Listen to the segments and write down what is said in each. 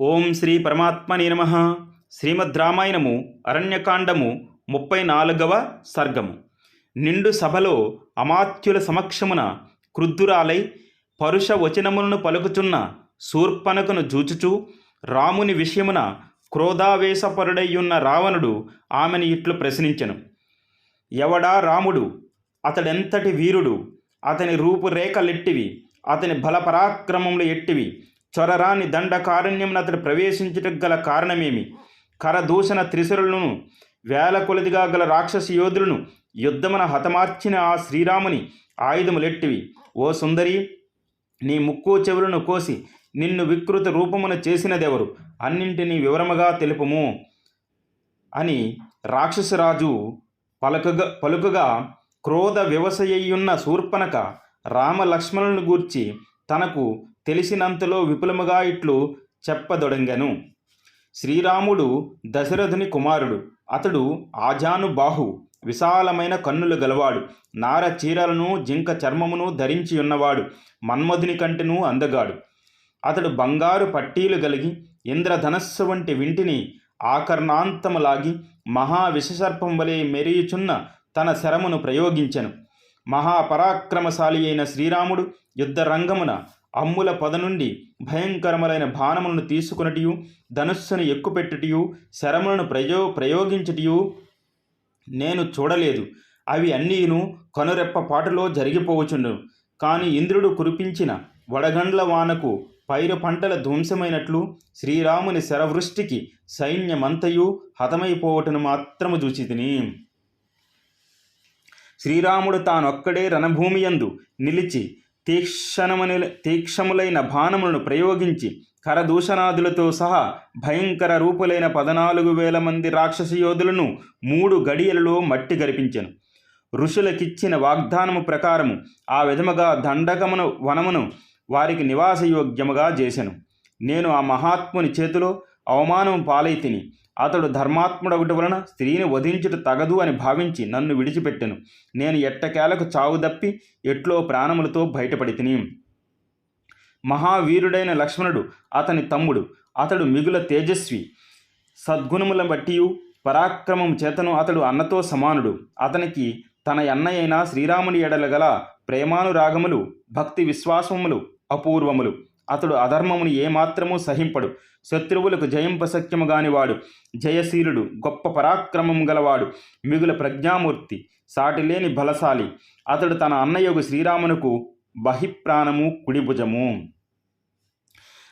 ఓం శ్రీ పరమాత్మనే నమ. శ్రీమద్ రామాయణము అరణ్యకాండము ముప్పై నాలుగవ సర్గము. నిండు సభలో అమాత్యుల సమక్షమున క్రుద్ధురాలై పరుష వచనములను పలుకుచున్న శూర్పణకును జూచుచూ రాముని విషయమున క్రోధావేశపరుడయ్యున్న రావణుడు ఆమెను ఇట్లు ప్రశ్నించెను. ఎవడా రాముడు? అతడెంతటి వీరుడు? అతని రూపురేఖలెట్టివి? అతని బలపరాక్రమములు ఎట్టివి? చొరరాని దండకారణ్యమున అతడు ప్రవేశించుటకు గల కారణమేమి? కరదూషణ త్రిశురులను వేల కొలదిగా గల రాక్షస యోధులను యుద్ధమున హతమార్చిన ఆ శ్రీరాముని ఆయుధములెట్టివి. ఓ సుందరి నీ ముక్కు చెవులను కోసి నిన్ను వికృత రూపమున చేసినదెవరు? అన్నింటినీ వివరముగా తెలుపుము. అని రాక్షసరాజు పలుకగా పలుకగా క్రోధ వ్యవసయ్యున్న శూర్పణక రామలక్ష్మణులను గూర్చి తనకు తెలిసినంతలో విపులముగా ఇట్లు చెప్పదొడంగను. శ్రీరాముడు దశరథుని కుమారుడు. అతడు ఆజానుబాహు విశాలమైన కన్నులు గలవాడు. నార చీరలను జింక చర్మమును ధరించి ఉన్నవాడు మన్మధుని కంటెను అందగాడు. అతడు బంగారు పట్టీలు కలిగి ఇంద్రధనస్సు వంటి వింటిని ఆకర్ణాంతములాగి మహా విషసర్పం వలె మెరియుచున్న తన శరమును ప్రయోగించెను. మహాపరాక్రమశాలి అయిన శ్రీరాముడు యుద్ధరంగమున అమ్ముల పొద నుండి భయంకరములైన బాణములను తీసుకునటియు ధనుస్సును ఎక్కుపెట్టుటయు శరములను ప్రయో ప్రయోగించుటియు నేను చూడలేదు. అవి అన్నీను కనురెప్ప పాటలో జరిగిపోవచ్చును. కానీ ఇంద్రుడు కురిపించిన వడగండ్ల వానకు పైరు పంటల ధ్వంసమైనట్లు శ్రీరాముని శరవృష్టికి సైన్యమంతయు హతమైపోవటను మాత్రము చూచి తిని శ్రీరాముడు తానొక్కడే రణభూమియందు నిలిచి తీక్షణముని తీక్షములైన బాణములను ప్రయోగించి కరదూషణాదులతో సహా భయంకర రూపులైన పదనాలుగు వేల మంది రాక్షస యోధులను మూడు గడియలలో మట్టి గరిపించెను. ఋషులకిచ్చిన వాగ్దానము ప్రకారము ఆ విధముగా దండకమును వనమును వారికి నివాసయోగ్యముగా చేసెను. నేను ఆ మహాత్ముని చేతిలో అవమానం పాలై తిని అతడు ధర్మాత్ముడొకటి వలన స్త్రీని వధించుట తగదు అని భావించి నన్ను విడిచిపెట్టెను. నేను ఎట్టకేలకు చావు దప్పి ఎట్లో ప్రాణములతో బయటపడి తిని మహావీరుడైన లక్ష్మణుడు అతని తమ్ముడు. అతడు మిగుల తేజస్వి. సద్గుణముల బట్టియు పరాక్రమం చేతను అతడు అన్నతో సమానుడు. అతనికి తన అన్నయైన శ్రీరాముని ఎడల గల ప్రేమానురాగములు భక్తి విశ్వాసములు అపూర్వములు. అతడు అధర్మమును ఏమాత్రము సహింపడు. శత్రువులకు జయింపశక్యము గానివాడు. జయశీలుడు గొప్ప పరాక్రమం గలవాడు. మిగుల ప్రజ్ఞామూర్తి సాటిలేని బలశాలి. అతడు తన అన్నయ్యకు శ్రీరామునకు బహిప్రాణము కుడిభుజము.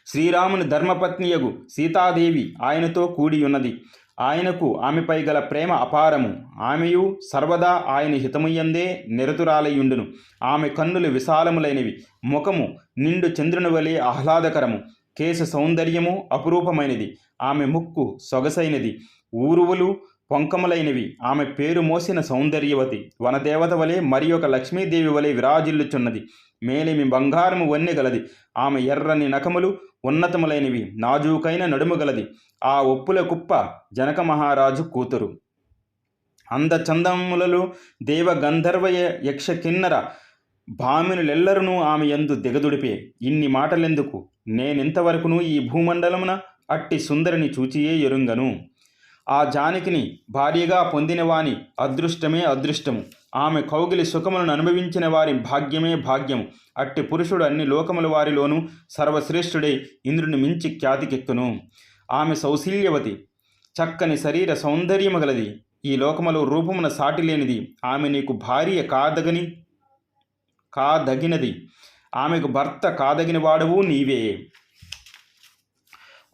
శ్రీరాముని ధర్మపత్నియగు సీతాదేవి ఆయనతో కూడి ఉన్నది ఆయనకు ఆమెపై గల ప్రేమ అపారము. ఆమెయు సర్వదా ఆయన హితముయందే నిరతురాలయుండును. ఆమె కన్నులు విశాలములైనవి. ముఖము నిండు చంద్రుని వలె ఆహ్లాదకరము. కేశ సౌందర్యము అపురూపమైనది. ఆమె ముక్కు సొగసైనది. ఊరువులు పొంకములైనవి. ఆమె పేరు మోసిన సౌందర్యవతి. వనదేవత వలె మరి ఒక లక్ష్మీదేవి వలె విరాజిల్లుచున్నది. మేలిమి బంగారము వన్నె గలది ఆమె ఎర్రని నఖములు ఉన్నతములైనవి నాజూకైన నడుము గలది ఆ ఒప్పుల కుప్ప జనక మహారాజు కూతురు. అందచందములలో దేవ గంధర్వయ యక్ష కిన్నర భామినులెల్లరూ ఆమె యందు దిగదుడిపే. ఇన్ని మాటలెందుకు? నేనింతవరకును ఈ భూమండలమున అట్టి సుందరిని చూచియే ఎరుంగను. ఆ జానకిని భార్యగా పొందినవాని అదృష్టమే అదృష్టము. ఆమె కౌగిలి సుఖములను అనుభవించిన వారి భాగ్యమే భాగ్యము. అట్టి పురుషుడు అన్ని లోకముల వారిలోనూ సర్వశ్రేష్ఠుడై ఇంద్రుని మించి ఖ్యాతికెక్కును ఆమె సౌశీల్యవతి. చక్కని శరీర సౌందర్యము గలది. ఈ లోకములో రూపమున సాటి లేనిది. ఆమె నీకు భార్య కాదగని కాదగినది. ఆమెకు భర్త కాదగిన వాడవు నీవే.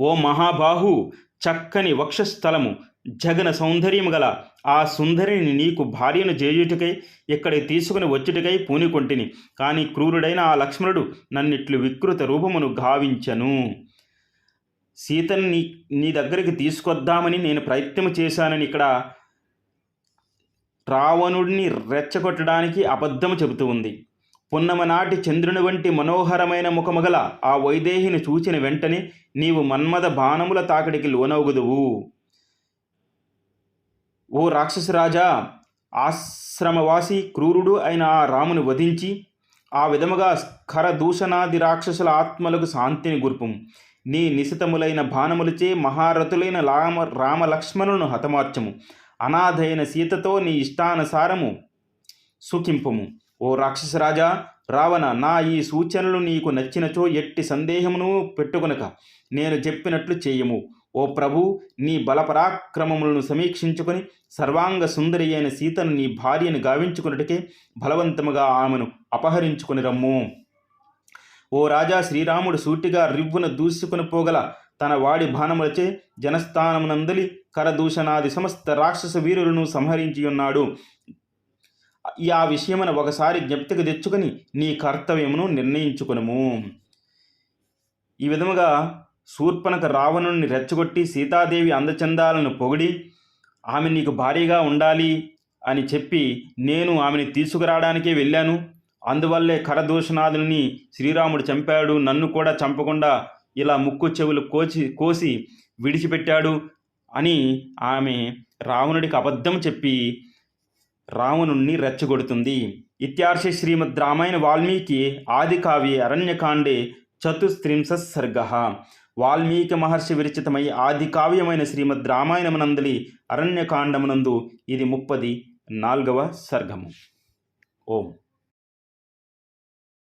ఓ మహాబాహు! చక్కని వక్షస్థలము. జగన సౌందర్యము గల ఆ సుందరిని నీకు భార్యను చేయుటకై ఇక్కడికి తీసుకుని వచ్చుటకై పూనికొంటిని. కానీ క్రూరుడైన ఆ లక్ష్మణుడు నన్నిట్లు వికృత రూపమును గావించను. సీతని నీ నీ దగ్గరికి తీసుకొద్దామని నేను ప్రయత్నం చేశానని ఇక్కడ రావణుడిని రెచ్చగొట్టడానికి అబద్ధము చెబుతూ ఉంది. పున్నమ నాటి చంద్రుని వంటి మనోహరమైన ముఖముగల ఆ వైదేహిని చూచిన వెంటనే నీవు మన్మద బాణముల తాకడికి లోనవుగుదువు. ఓ రాక్షసరాజా ఆశ్రమవాసి క్రూరుడు అయిన ఆ రాముని వధించి ఆ విధముగా ఖరదూషణాది రాక్షసుల ఆత్మలకు శాంతిని గుర్పుము. నీ నిశితములైన బాణములచే మహారథులైన రామ రామలక్ష్మణులను హతమార్చము. అనాథైన సీతతో నీ ఇష్టానుసారము సుఖింపము. ఓ రాక్షసరాజా రావణ నా ఈ సూచనలు నీకు నచ్చినచో ఎట్టి సందేహమును పెట్టుకొనక నేను చెప్పినట్లు చేయము. ఓ ప్రభు నీ బలపరాక్రమములను సమీక్షించుకొని సర్వాంగ సుందరి అయిన సీతను నీ భార్యను గావించుకున్నటికే బలవంతముగా ఆమెను అపహరించుకుని రమ్ము. ఓ రాజా శ్రీరాముడు సూటిగా రివ్వున దూసుకుని పోగల తన వాడి బాణములచే జనస్థానమునందలి కరదూషణాది సమస్త రాక్షస వీరులను సంహరించి ఉన్నాడు ఈ ఆ విషయమును ఒకసారి జ్ఞప్తికి తెచ్చుకొని నీ కర్తవ్యమును నిర్ణయించుకునుము. ఈ విధముగా శూర్పణక రావణుణ్ణి రెచ్చగొట్టి సీతాదేవి అందచందాలను పొగిడి ఆమె నీకు భారీగా ఉండాలి అని చెప్పి నేను ఆమెని తీసుకురావడానికే వెళ్ళాను. అందువల్లే కరదూషణాదుల్ని శ్రీరాముడు చంపాడు. నన్ను కూడా చంపకుండా ఇలా ముక్కు చెవులు కోసి కోసి విడిచిపెట్టాడు అని ఆమె రావణుడికి అబద్ధం చెప్పి రావణుణ్ణి రెచ్చగొడుతుంది. ఇత్యార్ష శ్రీమద్ రామాయణ వాల్మీకి ఆది కావ్య అరణ్యకాండే చతుస్త్రింశ సర్గ. వాల్మీకి మహర్షి విరచితమై ఆది కావ్యమైన శ్రీమద్ రామాయణమునందలి అరణ్యకాండమునందు ఇది ముప్పది నాల్గవ సర్గము. ఓం.